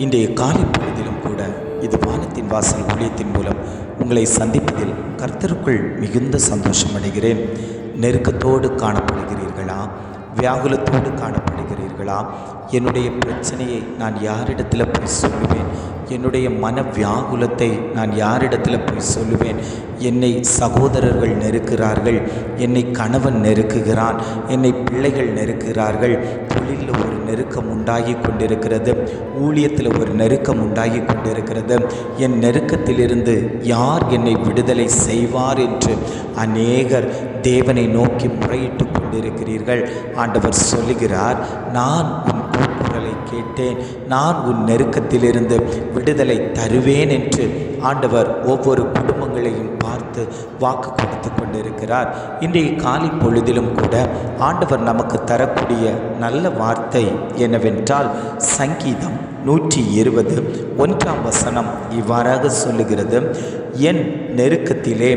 இன்றைய காலை பொழுதிலும் கூட இது வானத்தின் வாசல் ஊழியத்தின் மூலம் உங்களை சந்திப்பதில் கர்த்தருக்குள் மிகுந்த சந்தோஷம் அடைகிறேன். நெருக்கத்தோடு காணப்படுகிறீர்களா? வியாகுலத்தோடு காணப்படுகிறீர்களா? என்னுடைய பிரச்சனையை நான் யாரிடத்தில் போய் சொல்லுவேன்? என்னுடைய மன வியாகுலத்தை நான் யாரிடத்தில் போய் சொல்லுவேன்? என்னை சகோதரர்கள் நெருக்கிறார்கள். என்னை கணவன் நெருக்குகிறான். என்னை பிள்ளைகள் நெருக்கிறார்கள். தொழிலில் ஒரு நெருக்கம் உண்டாகி கொண்டிருக்கிறது. ஊழியத்தில் ஒரு நெருக்கம் உண்டாகி கொண்டிருக்கிறது. என் நெருக்கத்திலிருந்து யார் என்னை விடுதலை செய்வார் என்று அநேகர் தேவனை நோக்கி முறையிட்டு கொண்டிருக்கிறீர்கள். ஆண்டவர் சொல்லுகிறார் நான் உன் கூக்குரலை கேட்டேன். நான் உன் நெருக்கத்திலிருந்து விடுதலை தருவேன் என்று ஆண்டவர் ஒவ்வொரு குடும்ப பார்த்து வாக்கு கொடுத்து கொண்டிருக்கிறார். இன்றைய காலை பொழுதிலும் கூட ஆண்டவர் நமக்கு தரக்கூடிய நல்ல வார்த்தை என்னவென்றால் சங்கீதம் நூற்றி இருபது. ஒன்றாம் வசனம் இவ்வாறாக சொல்லுகிறது. என் நெருக்கத்திலே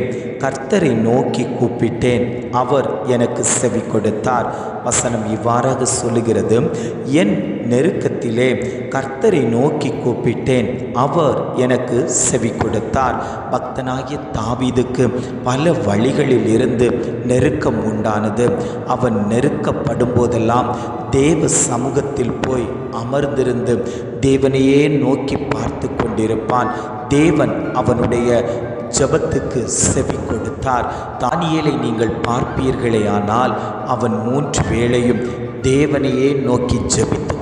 கர்த்தரை நோக்கி கூப்பிட்டேன். அவர் எனக்கு செவி கொடுத்தார். வசனம் இவ்வாறாக சொல்லுகிறது. என் நெருக்கத்திலே கர்த்தரை நோக்கி கூப்பிட்டேன். அவர் எனக்கு செவி கொடுத்தார். பக்தனாகிய தாவீதுக்கு பல வழிகளில் இருந்து நெருக்கம் உண்டானது. அவன் நெருக்கப்படும் போதெல்லாம் தேவ சமூகத்தில் போய் அமர்ந்திருந்து தேவனையே நோக்கி பார்த்து கொண்டிருப்பான். தேவன் அவனுடைய ஜபத்துக்கு செவி கொடுத்தார். தானியலை நீங்கள் பார்ப்பீர்களேயானால் அவன் மூன்று வேளையும் தேவனையே நோக்கி ஜெபித்து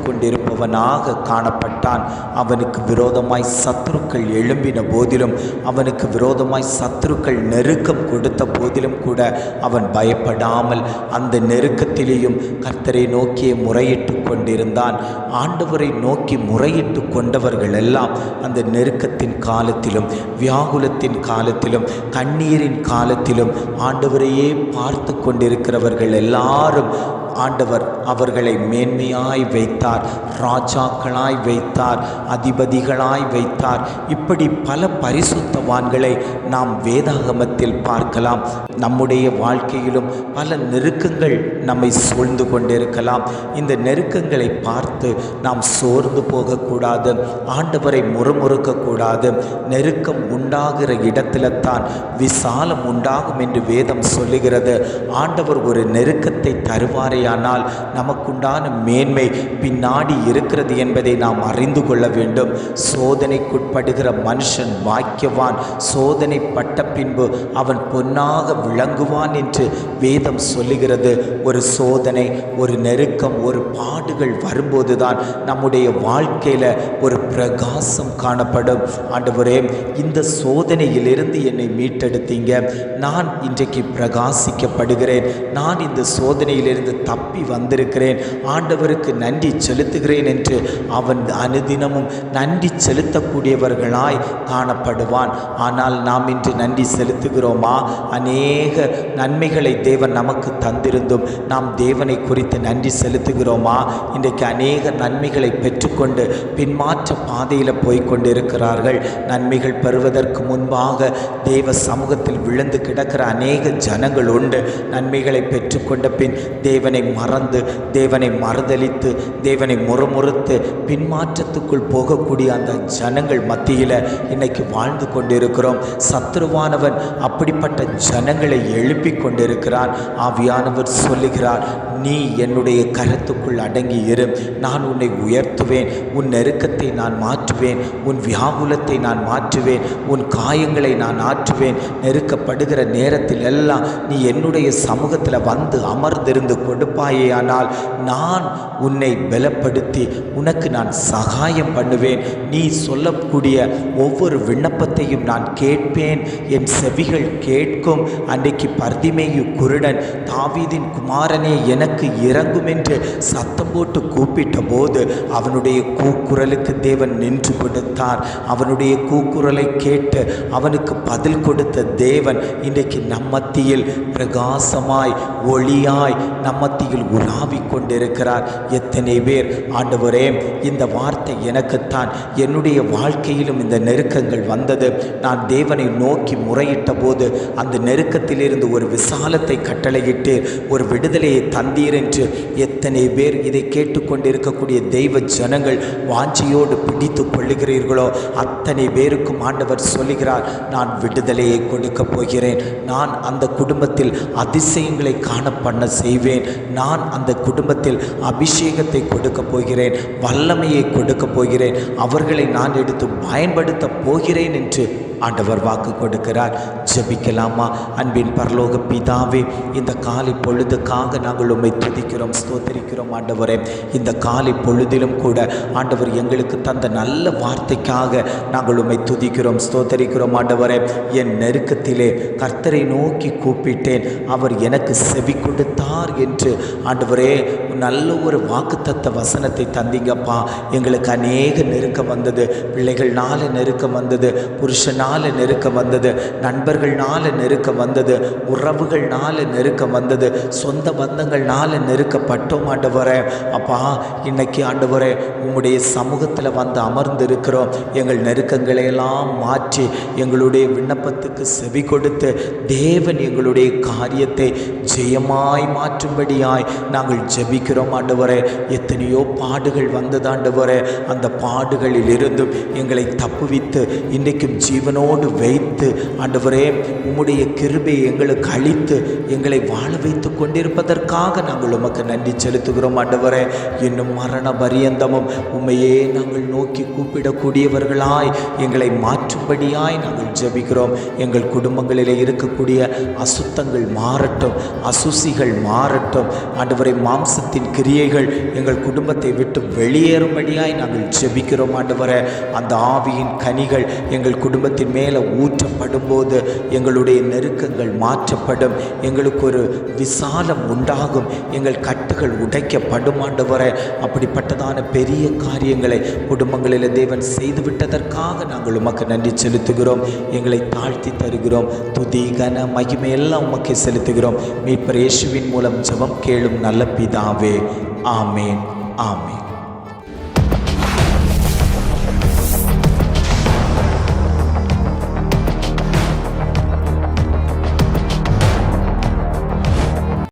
கொண்டிருப்பவனாக காணப்பட்டான். அவனுக்கு விரோதமாய் சத்துருக்கள் எழும்பின போதிலும் அவனுக்கு விரோதமாய் சத்துருக்கள் நெருக்கம் கொடுத்த போதிலும் கூட அவன் பயப்படாமல் அந்த நெருக்கத்திலேயும் கர்த்தரை நோக்கியே முறையிட்டு கொண்டிருந்தான். ஆண்டவரை நோக்கி முறையிட்டு கொண்டவர்கள் எல்லாம் அந்த நெருக்கத்தின் காலத்திலும் வியாகுலத்தின் காலத்திலும் கண்ணீரின் காலத்திலும் ஆண்டவரையே பார்த்து கொண்டிருக்கிறவர்கள் எல்லாரும் ஆண்டவர் அவர்களை மேன்மையாய் வைத்தார் ராஜாக்களாய் வைத்தார் அதிபதிகளாய் வைத்தார். இப்படி பல பரிசுத்தவான்களை நாம் வேதாகமத்தில் பார்க்கலாம். நம்முடைய வாழ்க்கையிலும் பல நெருக்கங்கள் நம்மை சூழ்ந்து கொண்டிருக்கலாம். இந்த நெருக்கங்களை பார்த்து நாம் சோர்ந்து போகக்கூடாது ஆண்டவரை முறுமுறுக்கக்கூடாது. நெருக்கம் உண்டாகிற இடத்துல தான் விசாலம் உண்டாகும் என்று வேதம் சொல்லுகிறது. ஆண்டவர் ஒரு நெருக்கத்தை தருவாரே ஆனால் நமக்குண்டான மேன்மை பின்னாடி இருக்கிறது என்பதை நாம் அறிந்து கொள்ள வேண்டும். சோதனைக்குட்படுகிற மனுஷன் வாக்கியவான். சோதனைப்பட்ட பின்பு அவன் பொன்னாக விளங்குவான் என்று வேதம் சொல்லுகிறது. ஒரு சோதனை ஒரு நெருக்கம் ஒரு பாடுகள் வரும்போதுதான் நம்முடைய வாழ்க்கையில் ஒரு பிரகாசம் காணப்படும். ஆண்டவரே இந்த சோதனையிலிருந்து என்னை மீட்டெடுத்தீங்க. நான் இன்றைக்கு பிரகாசிக்கப்படுகிறேன். நான் இந்த சோதனையிலிருந்து தப்பி வந்திருக்கிறேன். ஆண்டவருக்கு நன்றி செலுத்துகிறேன் என்று அவன் அனுதினமும் நன்றி செலுத்தக்கூடியவர்களாய் காணப்படுவான். ஆனால் நாம் இன்று நன்றி செலுத்துகிறோமா? அநேக நன்மைகளை தேவன் நமக்கு தந்திருந்தும் நாம் தேவனை குறித்து நன்றி செலுத்துகிறோமா? இன்றைக்கு அநேக நன்மைகளை பெற்றுக்கொண்டு பின்மாற்ற பாதையில் போய்கொண்டிருக்கிறார்கள் நன்மைகள் பெறுவதற்கு முன்பாக தேவ சமூகத்தில் விழுந்து கிடக்கிற அநேக ஜனங்கள் உண்டு. நன்மைகளை பெற்றுக்கொண்ட பின் தேவனை மறந்து தேவனை மறுதளித்து தேவனை முறுமுறுத்து பின்மாற்றத்துக்குள் போகக்கூடிய அந்த ஜனங்கள் மத்தியில் இன்னைக்கு வாழ்ந்து கொண்டிருக்கிறோம். சத்ருவானவன் அப்படிப்பட்ட ஜனங்களை எழுப்பி கொண்டிருக்கிறான். ஆவியானவர் சொல்லுகிறார் நீ என்னுடைய கருத்துக்குள் அடங்கி இரு. நான் உன்னை உயர்த்துவேன். உன் நெருக்கத்தை நான் மாற்றுவேன். உன் வியாகுலத்தை நான் மாற்றுவேன். உன் காயங்களை நான் ஆற்றுவேன். நெருக்கப்படுகிற நேரத்தில் எல்லாம் நீ என்னுடைய சமூகத்தில் வந்து அமர்ந்திருந்து கொடுப்பாயேயானால் நான் உன்னை பலப்படுத்தி உனக்கு நான் சகாயம் பண்ணுவேன். நீ சொல்லக்கூடிய ஒவ்வொரு விண்ணப்பத்தையும் நான் கேட்பேன். என் செவிகள் கேட்கும். அன்றைக்கு பர்திமேயு குருடன் தாவீதின் குமாரனே எனக்கு இறங்கும் என்று சத்தம் போட்டு கூப்பிட்ட போது அவனுடைய கூக்குரலுக்கு தேவன் நின்று கொடுத்தார். அவனுடைய கூக்குரலை கேட்டு அவனுக்கு பதில் கொடுத்த தேவன் இன்றைக்கு நம்மத்தியில் பிரகாசமாய் ஒளியாய் நம்மத்தில் மத்தியில் உலாவிக் கொண்டிருக்கிறார் எத்தனை பேர்? ஆண்டவரே இந்த வார்த்தை எனக்குத்தான். என்னுடைய வாழ்க்கையிலும் இந்த நெருக்கங்கள் வந்தது. நான் தேவனை நோக்கி முறையிட்ட போது அந்த நெருக்கத்திலிருந்து ஒரு விசாலத்தை கட்டளையிட்டு ஒரு விடுதலையை தந்தீர் என்று எத்தனை பேர் இதை கேட்டுக்கொண்டிருக்கக்கூடிய தெய்வ ஜனங்கள் வாஞ்சியோடு பிடித்து கொள்ளுகிறீர்களோ? அத்தனை பேருக்கும் ஆண்டவர் சொல்லுகிறார் நான் விடுதலையை கொடுக்கப் போகிறேன். நான் அந்த குடும்பத்தில் அதிசயங்களை காண பண்ண செய்வேன். நான் அந்த குடும்பத்தில் அபிஷேகத்தை கொடுக்க போகிறேன் வல்லமையை கொடுக்க போகிறேன் அவர்களை நான் எடுத்து பயன்படுத்த போகிறேன் என்று ஆண்டவர் வாக்கு கொடுக்கிறார். ஜபிக்கலாமா? அன்பின் பரலோக பிதாவே இந்த காலை பொழுதுக்காக நாங்கள் உம்மை துதிக்கிறோம் ஸ்தோத்தரிக்கிறோம் ஆண்டவரே. இந்த காலை பொழுதிலும் கூட ஆண்டவர் எங்களுக்கு தந்த நல்ல வார்த்தைக்காக நாங்கள் உம்மை துதிக்கிறோம் ஸ்தோத்தரிக்கிறோம் ஆண்டவரே. என் நெருக்கத்திலே கர்த்தரை நோக்கி கூப்பிட்டேன். அவர் எனக்கு செவி கொடுத்தார் என்று ஆண்டவரே நல்ல ஒரு வாக்குத்தத்த வசனத்தை தந்தீங்கப்பா. எங்களுக்கு அநேக நெருக்கம் வந்தது. பிள்ளைகள்னால நெருக்கம் வந்தது. புருஷனால் நெருக்கம் வந்தது. நண்பர்கள்னால நெருக்கம் வந்தது. உறவுகள்னால நெருக்கம் வந்தது. சொந்த பந்தங்கள்னால நெருக்கப்பட்டோம் ஆண்டவரே அப்பா இன்னைக்கு ஆண்டவரே உங்களுடைய சமூகத்தில் வந்து அமர்ந்து இருக்கிறோம் எங்கள் நெருக்கங்களை எல்லாம் மாற்றி எங்களுடைய விண்ணப்பத்துக்கு செவி கொடுத்து தேவன் எங்களுடைய காரியத்தை ஜெயமாய் மாற்றும்படியாய் நாங்கள் ஜெபிக்கிறோம் ஆண்டவரே. எத்தனையோ பாடுகள் வந்தது அந்த பாடுகளில் இருந்தும் எங்களை தப்புவித்து இன்றைக்கும் என்னோடு வைத்து ஆண்டவரே உம்முடைய கிருபையை எங்களுக்கு அழித்து எங்களை வாழ வைத்து கொண்டிருப்பதற்காக நாங்கள் உமக்கு நன்றி செலுத்துகிறோம் ஆண்டவரே. இன்னும் மரண பரியந்தமும் உண்மையே நாங்கள் நோக்கி கூப்பிடக்கூடியவர்களாய் எங்களை மாற்றும்படியாய் நாங்கள் ஜெபிக்கிறோம். எங்கள் குடும்பங்களிலே இருக்கக்கூடிய அசுத்தங்கள் மாறட்டும் அசுசிகள் மாறட்டும். ஆண்டவரை மாம்சத்தின் கிரியைகள் எங்கள் குடும்பத்தை விட்டு வெளியேறும்படியாய் நாங்கள் ஜெபிக்கிறோம் ஆண்டவரே. அந்த ஆவியின் கனிகள் எங்கள் குடும்பத்தின் மேலே ஊற்றப்படும் போது எங்களுடைய நெருக்கங்கள் மாற்றப்படும். எங்களுக்கு ஒரு விசாலம் உண்டாகும். எங்கள் கட்டுகள் உடைக்கப்படும் ஆண்டவரே. அப்படிப்பட்டதான பெரிய காரியங்களை குடும்பங்களில் தேவன் செய்துவிட்டதற்காக நாங்கள் உமக்கு நன்றி செலுத்துகிறோம். எங்களை தாழ்த்தி தருகிறோம். துதி கன மகிமை எல்லாம் உமக்கு செலுத்துகிறோம். மீட்பர் இயேசுவின் மூலம் ஜபம் கேளும் நல்ல பிதாவே. ஆமேன். ஆமேன்.